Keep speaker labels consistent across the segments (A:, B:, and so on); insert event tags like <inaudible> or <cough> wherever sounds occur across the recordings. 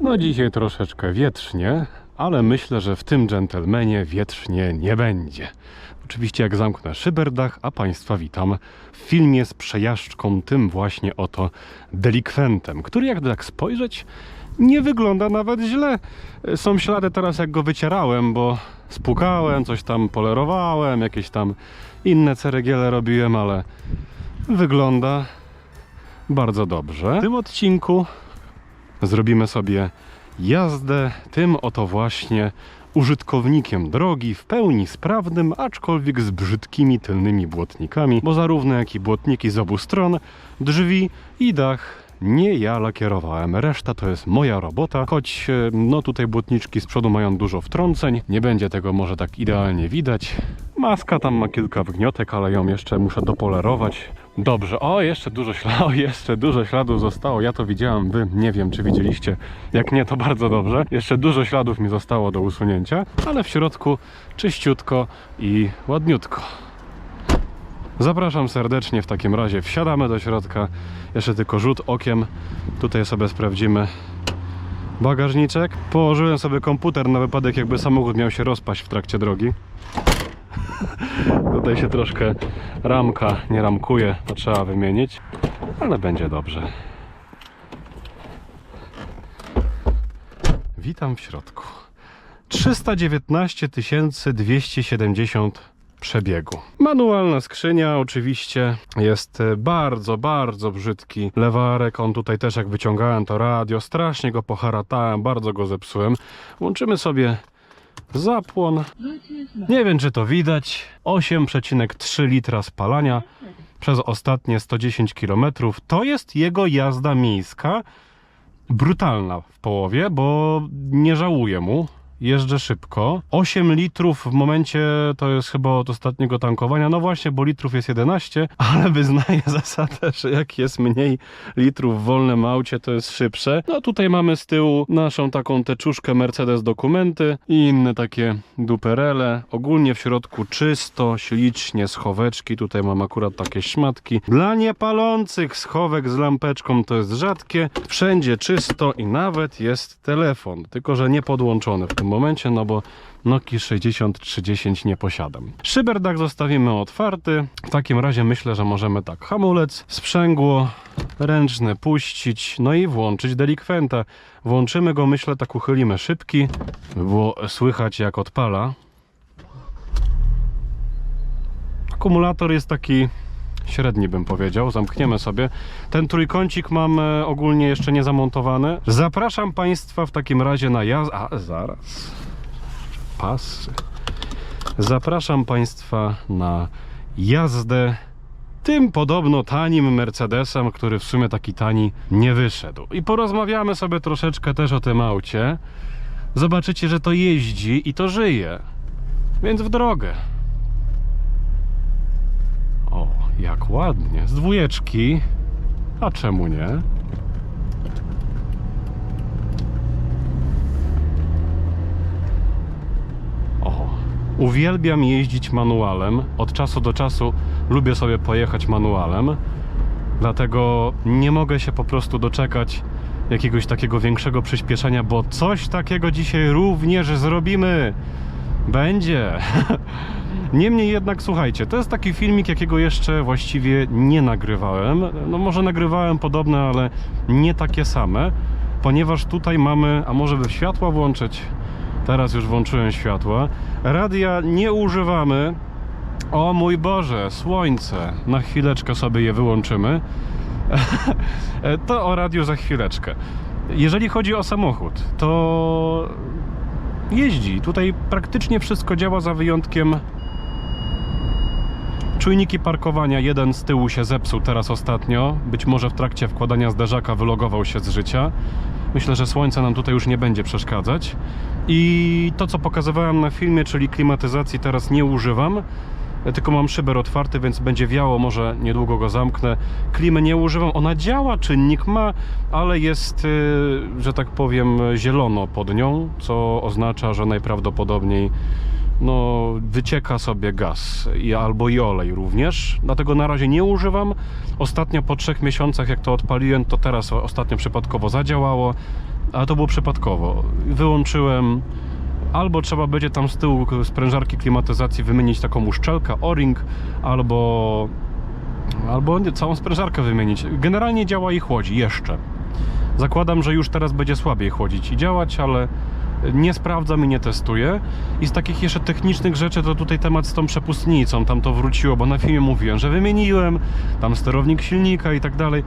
A: No dzisiaj troszeczkę wietrznie, ale myślę, że w tym dżentelmenie wietrznie nie będzie. Oczywiście jak zamknę szyberdach, a Państwa witam w filmie z przejażdżką tym właśnie oto delikwentem, który jakby tak spojrzeć nie wygląda nawet źle. Są ślady teraz jak go wycierałem, bo spukałem, coś tam polerowałem, jakieś tam inne ceregiele robiłem, ale wygląda bardzo dobrze. W tym odcinku zrobimy sobie jazdę tym oto właśnie użytkownikiem drogi w pełni sprawnym, aczkolwiek z brzydkimi tylnymi błotnikami, bo zarówno jak i błotniki z obu stron, drzwi i dach nie ja lakierowałem. Reszta to jest moja robota, choć e, no tutaj błotniczki z przodu mają dużo wtrąceń, nie będzie tego może tak idealnie widać. Maska tam ma kilka wgniotek, ale ją jeszcze muszę dopolerować. Dobrze, o jeszcze dużo śladów, <laughs> jeszcze dużo śladów zostało. Ja to widziałem, wy nie wiem czy widzieliście. Jak nie, to bardzo dobrze. Jeszcze dużo śladów mi zostało do usunięcia, ale w środku czyściutko i ładniutko. Zapraszam serdecznie w takim razie. Wsiadamy do środka. Jeszcze tylko rzut okiem. Tutaj sobie sprawdzimy bagażniczek. Położyłem sobie komputer na wypadek, jakby samochód miał się rozpaść w trakcie drogi. <laughs> Tutaj się troszkę ramka nie ramkuje, to trzeba wymienić, ale będzie dobrze. Witam w środku. 319 270 przebiegu. Manualna skrzynia oczywiście jest bardzo, bardzo brzydki lewarek. On tutaj też jak wyciągałem to radio, strasznie go poharatałem, bardzo go zepsułem. Łączymy sobie zapłon. Nie wiem czy to widać. 8,3 litra spalania przez ostatnie 110 km. To jest jego jazda miejska. Brutalna w połowie, bo nie żałuję mu. Jeżdżę szybko. 8 litrów w momencie to jest chyba od ostatniego tankowania. No właśnie, bo litrów jest 11, <laughs> ale wyznaję zasadę, że jak jest mniej litrów w wolnym aucie, to jest szybsze. No tutaj mamy z tyłu naszą taką teczuszkę Mercedes dokumenty i inne takie duperele. Ogólnie w środku czysto, ślicznie, schoweczki. Tutaj mam akurat takie szmatki. Dla niepalących schowek z lampeczką to jest rzadkie. Wszędzie czysto i nawet jest telefon, tylko że nie podłączony w tym momencie, no bo Nokia 6310 nie posiadam. Szyberdach zostawimy otwarty. W takim razie myślę, że możemy tak hamulec, sprzęgło, ręczne puścić, no i włączyć delikwenta. Włączymy go, myślę, tak uchylimy szybki, było słychać jak odpala. Akumulator jest taki średni bym powiedział, zamkniemy sobie. Ten trójkącik mam e, ogólnie jeszcze nie zamontowany. Zapraszam Państwa w takim razie na jazdę... A, zaraz. Pasy. Zapraszam Państwa na jazdę tym podobno tanim Mercedesem, który w sumie taki tani nie wyszedł. I porozmawiamy sobie troszeczkę też o tym aucie. Zobaczycie, że to jeździ i to żyje. Więc w drogę. O, jak ładnie. Z dwójeczki. A czemu nie? O, uwielbiam jeździć manualem. Od czasu do czasu lubię sobie pojechać manualem. Dlatego nie mogę się po prostu doczekać jakiegoś takiego większego przyspieszenia, bo coś takiego dzisiaj również zrobimy. Będzie. <laughs> Niemniej jednak, słuchajcie, to jest taki filmik, jakiego jeszcze właściwie nie nagrywałem. No może nagrywałem podobne, ale nie takie same, ponieważ tutaj mamy, a może by światła włączyć? Teraz już włączyłem światła. Radia nie używamy. O mój Boże, słońce. Na chwileczkę sobie je wyłączymy. <laughs> to o radiu za chwileczkę. Jeżeli chodzi o samochód, to jeździ. Tutaj praktycznie wszystko działa za wyjątkiem czujniki parkowania. Jeden z tyłu się zepsuł teraz ostatnio. Być może w trakcie wkładania zderzaka wylogował się z życia. Myślę, że słońce nam tutaj już nie będzie przeszkadzać. I to, co pokazywałem na filmie, czyli klimatyzacji, teraz nie używam. Tylko mam szyber otwarty, więc będzie wiało, może niedługo go zamknę. Klimy nie używam, ona działa, czynnik ma, ale jest, y, że tak powiem, zielono pod nią, co oznacza, że najprawdopodobniej no, wycieka sobie gaz i, albo i olej również. Dlatego na razie nie używam. Ostatnio po trzech miesiącach, jak to odpaliłem, to teraz ostatnio przypadkowo zadziałało. ale to było przypadkowo. Wyłączyłem, albo trzeba będzie tam z tyłu sprężarki klimatyzacji wymienić taką uszczelkę, o-ring, albo, albo całą sprężarkę wymienić. Generalnie działa i chłodzi, jeszcze. Zakładam, że już teraz będzie słabiej chłodzić i działać, ale nie sprawdzam i nie testuję. I z takich jeszcze technicznych rzeczy to tutaj temat z tą przepustnicą, tam to wróciło, bo na filmie mówiłem, że wymieniłem, tam sterownik silnika i tak dalej.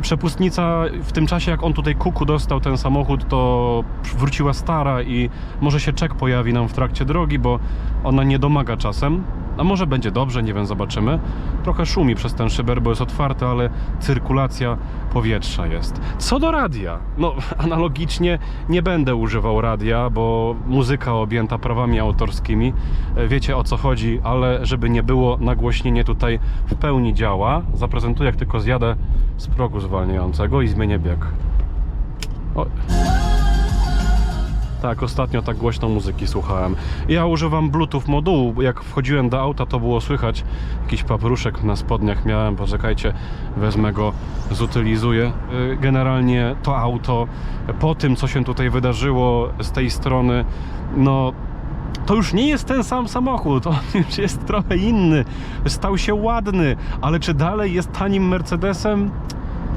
A: Przepustnica w tym czasie, jak on tutaj kuku dostał ten samochód, to wróciła stara i może się czek pojawi nam w trakcie drogi, bo ona nie domaga czasem. A może będzie dobrze, nie wiem, zobaczymy. Trochę szumi przez ten szyber, bo jest otwarty, ale cyrkulacja powietrza jest. Co do radia, no <laughs> analogicznie nie będę używał radia, bo muzyka objęta prawami autorskimi, e, wiecie o co chodzi, ale żeby nie było, nagłośnienie tutaj w pełni działa. Zaprezentuję, jak tylko zjadę z progu zwalniającego i zmienię bieg. Tak, ostatnio tak głośno muzyki słuchałem. Ja używam Bluetooth modułu. Jak wchodziłem do auta, to było słychać jakiś papruszek na spodniach miałem. Poczekajcie, wezmę go, zutylizuję. Y, Generalnie to auto, po tym co się tutaj wydarzyło z tej strony, no to już nie jest ten sam samochód, on <laughs> już jest trochę inny. Stał się ładny, ale czy dalej jest tanim Mercedesem?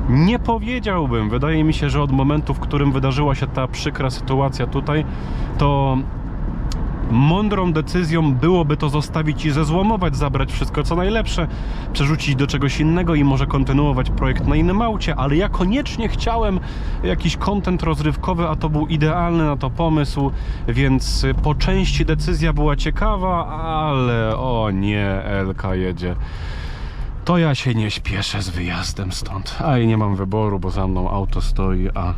A: Nie powiedziałbym. Wydaje mi się, że od momentu, w którym wydarzyła się ta przykra sytuacja tutaj, to mądrą decyzją byłoby to zostawić i zezłomować, zabrać wszystko co najlepsze, przerzucić do czegoś innego i może kontynuować projekt na innym aucie, ale ja koniecznie chciałem jakiś content rozrywkowy, a to był idealny na to pomysł, więc po części decyzja była ciekawa, ale o nie, Elka jedzie. To ja się nie śpieszę z wyjazdem stąd. A i nie mam wyboru, bo za mną auto stoi, a,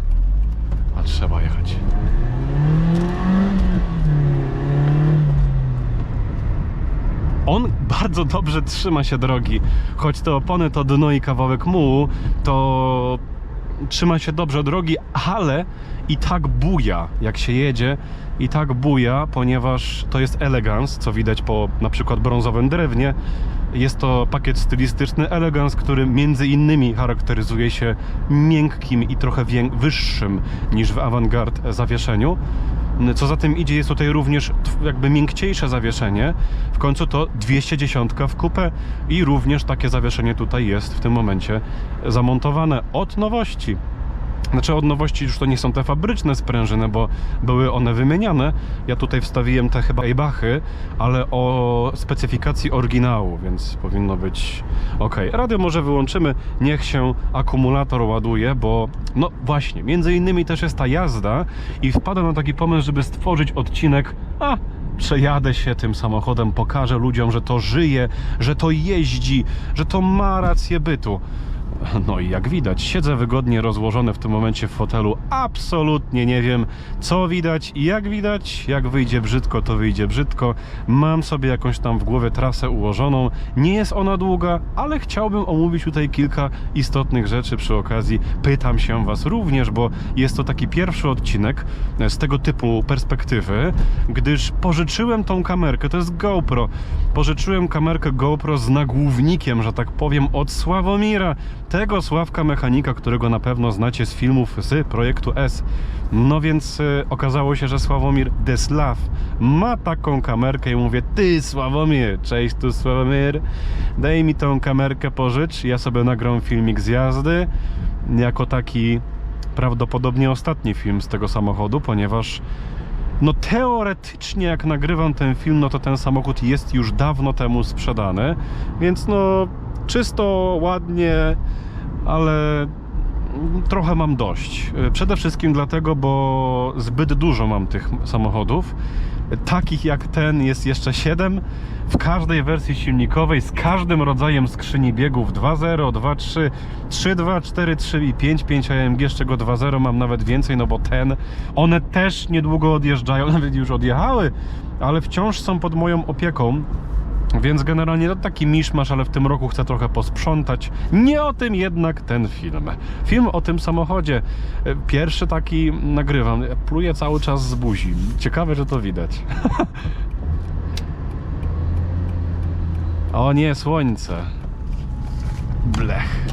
A: a trzeba jechać. On bardzo dobrze trzyma się drogi. Choć te opony to dno i kawałek mułu, to trzyma się dobrze drogi, ale i tak buja, jak się jedzie, i tak buja, ponieważ to jest elegans, co widać po na przykład brązowym drewnie. Jest to pakiet stylistyczny elegans, który między innymi charakteryzuje się miękkim i trochę wyższym niż w avantgarde zawieszeniu. Co za tym idzie, jest tutaj również jakby miękciejsze zawieszenie. W końcu to 210 w kupę i również takie zawieszenie tutaj jest w tym momencie zamontowane od nowości. Znaczy od nowości już to nie są te fabryczne sprężyny, bo były one wymieniane. Ja tutaj wstawiłem te chyba Eibachy, ale o specyfikacji oryginału, więc powinno być ok. Radio może wyłączymy, niech się akumulator ładuje, bo no właśnie, między innymi też jest ta jazda i wpadłem na taki pomysł, żeby stworzyć odcinek, a przejadę się tym samochodem, pokażę ludziom, że to żyje, że to jeździ, że to ma rację bytu. No i jak widać, siedzę wygodnie rozłożony w tym momencie w fotelu. Absolutnie nie wiem, co widać i jak widać. Jak wyjdzie brzydko, to wyjdzie brzydko. Mam sobie jakąś tam w głowie trasę ułożoną. Nie jest ona długa, ale chciałbym omówić tutaj kilka istotnych rzeczy przy okazji. Pytam się Was również, bo jest to taki pierwszy odcinek z tego typu perspektywy, gdyż pożyczyłem tą kamerkę, to jest GoPro. Pożyczyłem kamerkę GoPro z nagłównikiem, że tak powiem, od Sławomira tego Sławka mechanika, którego na pewno znacie z filmów z projektu S. No więc y, okazało się, że Sławomir Deslaw ma taką kamerkę i mówię, ty Sławomir, cześć tu Sławomir, daj mi tą kamerkę pożycz, ja sobie nagram filmik z jazdy, jako taki prawdopodobnie ostatni film z tego samochodu, ponieważ no teoretycznie jak nagrywam ten film, no to ten samochód jest już dawno temu sprzedany, więc no czysto, ładnie, ale trochę mam dość. Przede wszystkim dlatego, bo zbyt dużo mam tych samochodów. Takich jak ten jest jeszcze 7 w każdej wersji silnikowej z każdym rodzajem skrzyni biegów 2.0, 2.3, 3.2, 4.3 i 5.5 AMG, z czego 2.0 mam nawet więcej, no bo ten, one też niedługo odjeżdżają, <laughs> nawet już odjechały, ale wciąż są pod moją opieką. Więc generalnie to taki miszmasz, ale w tym roku chcę trochę posprzątać. Nie o tym jednak ten film. Film o tym samochodzie. E, Pierwszy taki nagrywam. Pluję cały czas z buzi. Ciekawe, że to widać. <laughs> o nie, słońce. Blech.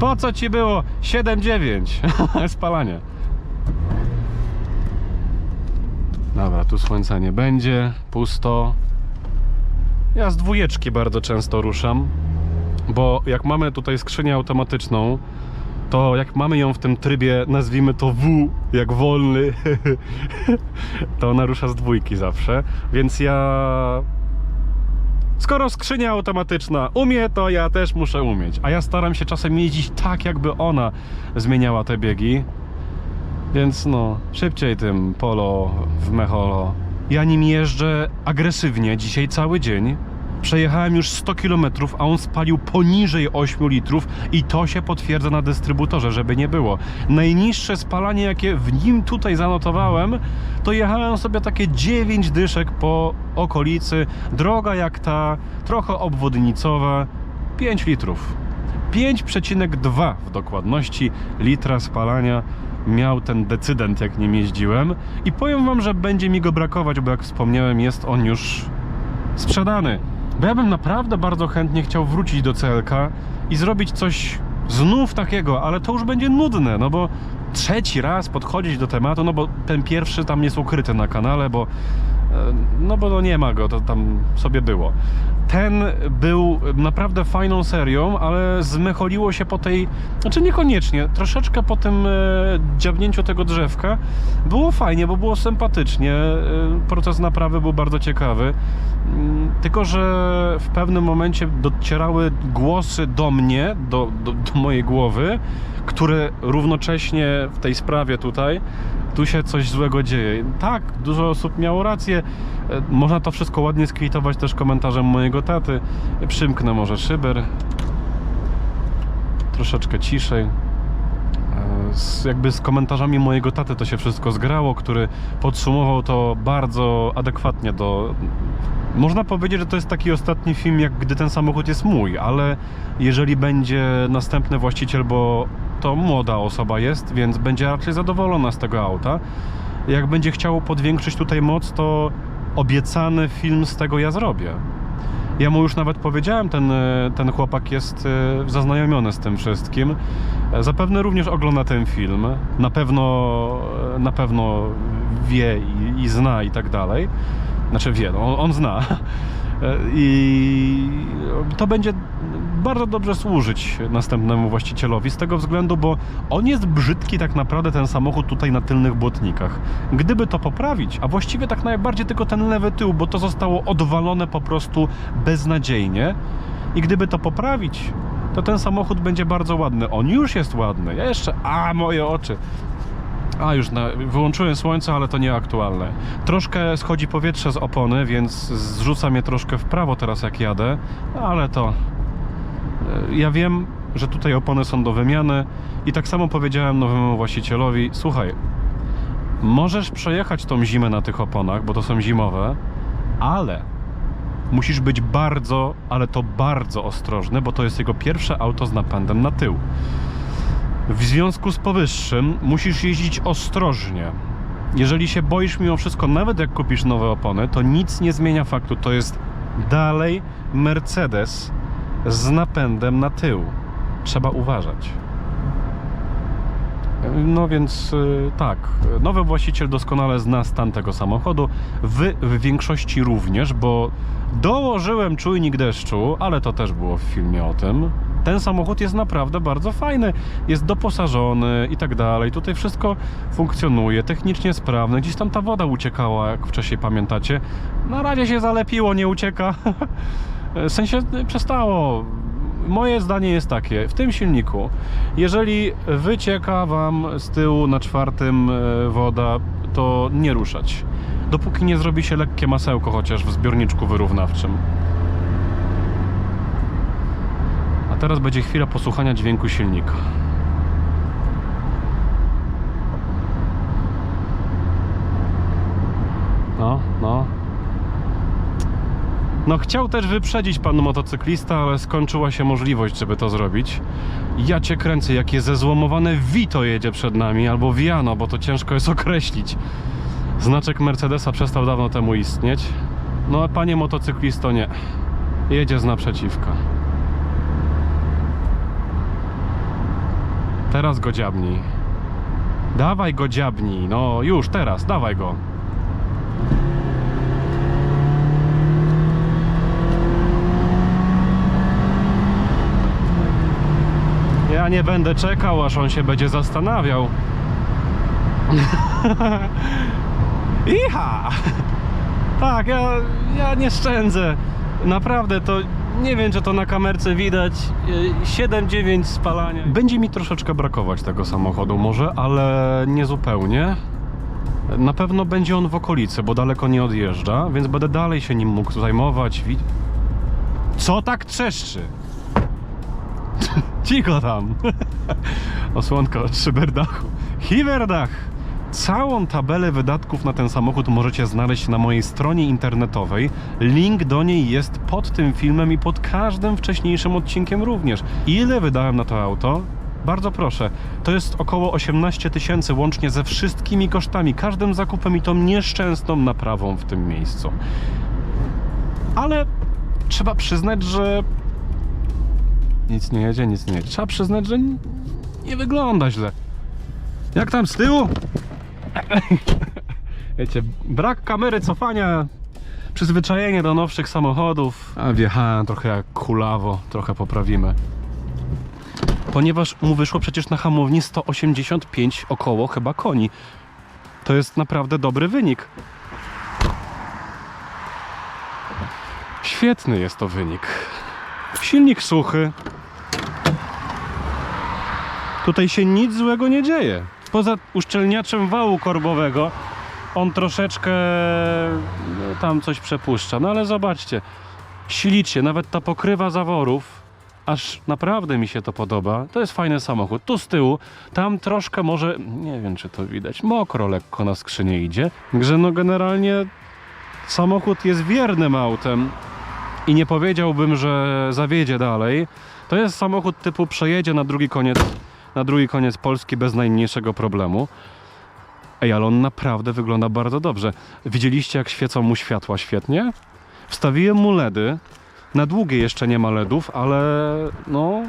A: Po co ci było 7,9? <laughs> Spalanie. Dobra, tu słońca nie będzie, pusto. Ja z dwójeczki bardzo często ruszam, bo jak mamy tutaj skrzynię automatyczną, to jak mamy ją w tym trybie, nazwijmy to W, jak wolny, <laughs> to ona rusza z dwójki zawsze, więc ja... Skoro skrzynia automatyczna umie, to ja też muszę umieć. A ja staram się czasem jeździć tak, jakby ona zmieniała te biegi. Więc no, szybciej tym polo w mecholo. Ja nim jeżdżę agresywnie dzisiaj cały dzień. Przejechałem już 100 km, a on spalił poniżej 8 litrów i to się potwierdza na dystrybutorze, żeby nie było. Najniższe spalanie, jakie w nim tutaj zanotowałem, to jechałem sobie takie 9 dyszek po okolicy. Droga jak ta, trochę obwodnicowa, 5 litrów. 5,2 w dokładności litra spalania miał ten decydent, jak nim jeździłem. I powiem Wam, że będzie mi go brakować, bo jak wspomniałem, jest on już sprzedany. Bo ja bym naprawdę bardzo chętnie chciał wrócić do CLK i zrobić coś znów takiego, ale to już będzie nudne, no bo trzeci raz podchodzić do tematu, no bo ten pierwszy tam jest ukryty na kanale, bo no bo no nie ma go, to tam sobie było. Ten był naprawdę fajną serią, ale zmecholiło się po tej, znaczy niekoniecznie, troszeczkę po tym e, dziabnięciu tego drzewka. Było fajnie, bo było sympatycznie, e, proces naprawy był bardzo ciekawy. Mm, Tylko, że w pewnym momencie docierały głosy do mnie, do, do, do mojej głowy, które równocześnie w tej sprawie tutaj, tu się coś złego dzieje. Tak, dużo osób miało rację. E, Można to wszystko ładnie skwitować też komentarzem mojego taty. Przymknę może szyber. Troszeczkę ciszej. E, Z, jakby z komentarzami mojego taty to się wszystko zgrało, który podsumował to bardzo adekwatnie do. Można powiedzieć, że to jest taki ostatni film, jak gdy ten samochód jest mój, ale jeżeli będzie następny właściciel, bo to młoda osoba jest, więc będzie raczej zadowolona z tego auta. Jak będzie chciało podwiększyć tutaj moc, to obiecany film z tego ja zrobię. Ja mu już nawet powiedziałem, ten, e, ten chłopak jest e, zaznajomiony z tym wszystkim. E, Zapewne również ogląda ten film. Na pewno, na pewno wie i, i zna i tak dalej. Znaczy wie, no, on, zna. <laughs> I to będzie bardzo dobrze służyć następnemu właścicielowi z tego względu, bo on jest brzydki tak naprawdę ten samochód tutaj na tylnych błotnikach. Gdyby to poprawić, a właściwie tak najbardziej tylko ten lewy tył, bo to zostało odwalone po prostu beznadziejnie i gdyby to poprawić, to ten samochód będzie bardzo ładny. On już jest ładny. Ja jeszcze, a moje oczy. A już na, wyłączyłem słońce, ale to nieaktualne. Troszkę schodzi powietrze z opony, więc zrzuca mnie troszkę w prawo teraz jak jadę, ale to e, ja wiem, że tutaj opony są do wymiany i tak samo powiedziałem nowemu właścicielowi, słuchaj, możesz przejechać tą zimę na tych oponach, bo to są zimowe, ale musisz być bardzo, ale to bardzo ostrożny, bo to jest jego pierwsze auto z napędem na tył. W związku z powyższym musisz jeździć ostrożnie. Jeżeli się boisz mimo wszystko, nawet jak kupisz nowe opony, to nic nie zmienia faktu. To jest dalej Mercedes z napędem na tył. Trzeba uważać. No więc y, tak, nowy właściciel doskonale zna stan tego samochodu. Wy w większości również, bo dołożyłem czujnik deszczu, ale to też było w filmie o tym. Ten samochód jest naprawdę bardzo fajny, jest doposażony i tak dalej. Tutaj wszystko funkcjonuje, technicznie sprawne. Gdzieś tam ta woda uciekała, jak wcześniej pamiętacie. Na razie się zalepiło, nie ucieka. <laughs> W sensie y, przestało. Moje zdanie jest takie, w tym silniku, jeżeli wycieka Wam z tyłu na czwartym e, woda, to nie ruszać. Dopóki nie zrobi się lekkie masełko chociaż w zbiorniczku wyrównawczym. A teraz będzie chwila posłuchania dźwięku silnika. No, no, no chciał też wyprzedzić pan motocyklista, ale skończyła się możliwość, żeby to zrobić. Ja cię kręcę, jakie zezłomowane Vito jedzie przed nami, albo Viano, bo to ciężko jest <laughs> określić. Znaczek Mercedesa przestał dawno temu istnieć. No a panie motocyklisto nie. Jedzie z naprzeciwka. Teraz go dziabnij. Dawaj go dziabnij. No już, teraz, dawaj go. Ja nie będę czekał, aż on się będzie zastanawiał. <laughs> Iha! Tak, ja, ja nie szczędzę. Naprawdę to nie wiem, czy to na kamerce widać. Yy, 7-9 spalania. Będzie mi troszeczkę brakować tego samochodu, może, ale nie zupełnie. Na pewno będzie on w okolicy, bo daleko nie odjeżdża, więc będę dalej się nim mógł zajmować. Co tak trzeszczy? <laughs> Cicho tam. <laughs> Osłonka od szyberdachu. Hiberdach. Całą tabelę wydatków na ten samochód możecie znaleźć na mojej stronie internetowej. Link do niej jest pod tym filmem i pod każdym wcześniejszym odcinkiem również. Ile wydałem na to auto? Bardzo proszę. To jest około 18 tysięcy łącznie ze wszystkimi kosztami, każdym zakupem i tą nieszczęsną naprawą w tym miejscu. Ale trzeba przyznać, że nic nie jedzie, nic nie jedzie. Trzeba przyznać, że nie wygląda źle. Jak tam z tyłu? <laughs> Wiecie, brak kamery cofania, przyzwyczajenie do nowszych samochodów. A wjechałem trochę jak kulawo, trochę poprawimy. Ponieważ mu wyszło przecież na hamowni 185 około chyba koni. To jest naprawdę dobry wynik. Świetny jest to wynik. Silnik suchy. Tutaj się nic złego nie dzieje. Poza uszczelniaczem wału korbowego, on troszeczkę no, tam coś przepuszcza. No ale zobaczcie, ślicznie, nawet ta pokrywa zaworów, aż naprawdę mi się to podoba. To jest fajny samochód. Tu z tyłu, tam troszkę może, nie wiem czy to widać, mokro lekko na skrzynie idzie. Także no generalnie samochód jest wiernym autem i nie powiedziałbym, że zawiedzie dalej. To jest samochód typu przejedzie na drugi koniec, na drugi koniec Polski bez najmniejszego problemu. Ej, ale on naprawdę wygląda bardzo dobrze. Widzieliście, jak świecą mu światła świetnie? Wstawiłem mu LEDy. Na długie jeszcze nie ma LEDów, ale no.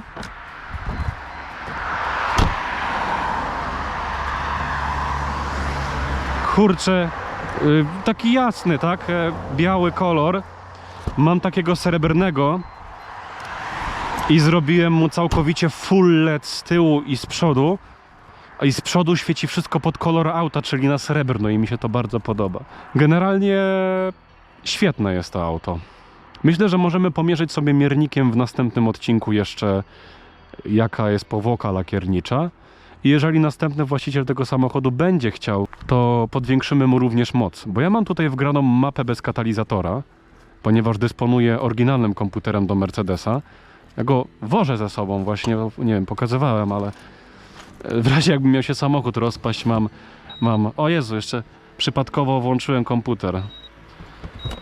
A: Kurczę, y, taki jasny, tak? E, Biały kolor. Mam takiego srebrnego i zrobiłem mu całkowicie full LED z tyłu i z przodu. I z przodu świeci wszystko pod kolor auta, czyli na srebrno i mi się to bardzo podoba. Generalnie świetne jest to auto. Myślę, że możemy pomierzyć sobie miernikiem w następnym odcinku jeszcze jaka jest powłoka lakiernicza. I jeżeli następny właściciel tego samochodu będzie chciał, to podwiększymy mu również moc. Bo ja mam tutaj wgraną mapę bez katalizatora, ponieważ dysponuję oryginalnym komputerem do Mercedesa. Ja go wożę ze sobą właśnie, nie wiem, pokazywałem, ale w razie jakby miał się samochód rozpaść, mam, mam, o Jezu, jeszcze przypadkowo włączyłem komputer.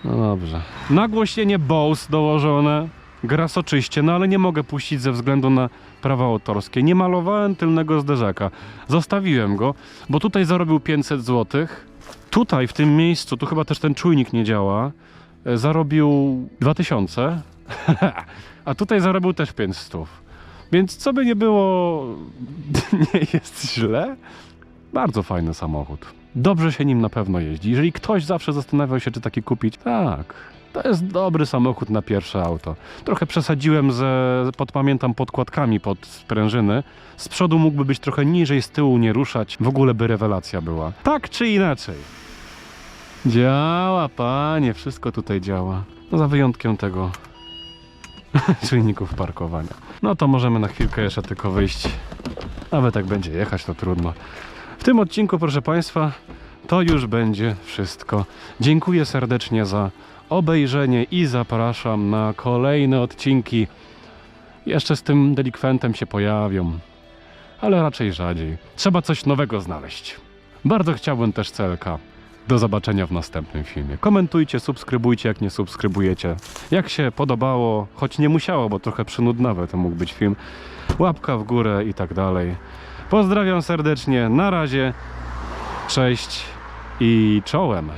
A: No dobrze. Nagłośnienie Bose dołożone, gra soczyście, no ale nie mogę puścić ze względu na prawa autorskie. Nie malowałem tylnego zderzaka. Zostawiłem go, bo tutaj zarobił 500 zł. Tutaj, w tym miejscu, tu chyba też ten czujnik nie działa, e, zarobił 2000, <laughs> a tutaj zarobił też 500. Więc co by nie było, <laughs> nie jest źle. Bardzo fajny samochód. Dobrze się nim na pewno jeździ. Jeżeli ktoś zawsze zastanawiał się, czy taki kupić, tak. To jest dobry samochód na pierwsze auto. Trochę przesadziłem ze, podpamiętam, podkładkami pod sprężyny. Z przodu mógłby być trochę niżej, z tyłu nie ruszać. W ogóle by rewelacja była. Tak czy inaczej. Działa, panie, wszystko tutaj działa. No za wyjątkiem tego <laughs> czynników parkowania. No to możemy na chwilkę jeszcze tylko wyjść. Nawet jak będzie jechać, to trudno. W tym odcinku, proszę Państwa, to już będzie wszystko. Dziękuję serdecznie za obejrzenie i zapraszam na kolejne odcinki. Jeszcze z tym delikwentem się pojawią, ale raczej rzadziej. Trzeba coś nowego znaleźć. Bardzo chciałbym też CLK. Do zobaczenia w następnym filmie. Komentujcie, subskrybujcie, jak nie subskrybujecie. Jak się podobało, choć nie musiało, bo trochę przynudnawy to mógł być film. Łapka w górę i tak dalej. Pozdrawiam serdecznie. Na razie. Cześć i czołem.